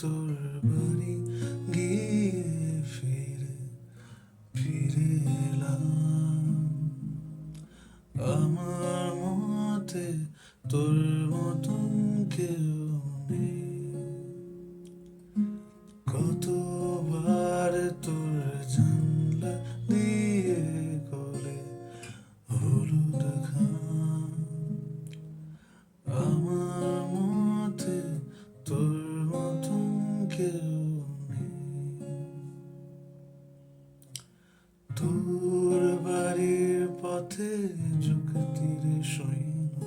তোর বাড়ি গিয়ে ফিরে ফিরে এলাম। আমার মতে তোর মতন কেউ কেউ নেই তোর বাড়ির পথে যুক্তির সৈন্য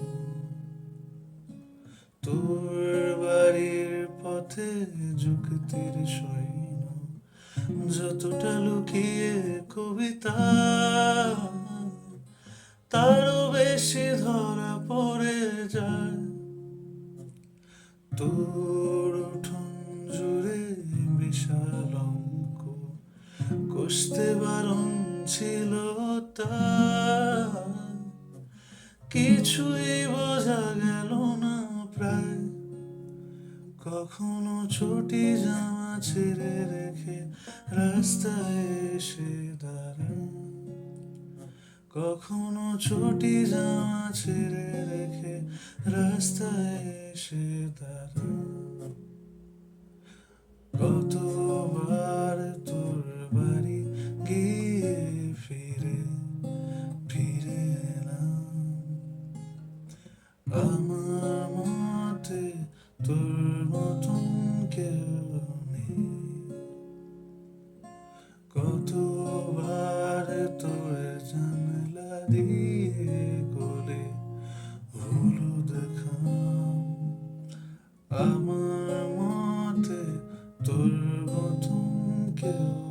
তোর বাড়ির পথে যুক্তির সৈন্য যতটা লুকিয়ে কবিতা তারও বেশি ধরা পড়ে যায় তোর উঠোন বিশাল অঙ্ক। কষতে বারণ ছিল তা। কিছুই বোঝা গেল না প্রায়। কখনো ছুটি জামা ছেড়ে রেখে রাস্তায় এসে দাঁড়ায়। কখনো ছুটি জামা ছেড়ে রেখে রাস্তায় এসে দাঁড়ায়। আমার মতে তোর মতন কেউ কতবার তোর জানলা দিয়ে গলে হলুদ খাম। আমার মতে তোর মতন কেউ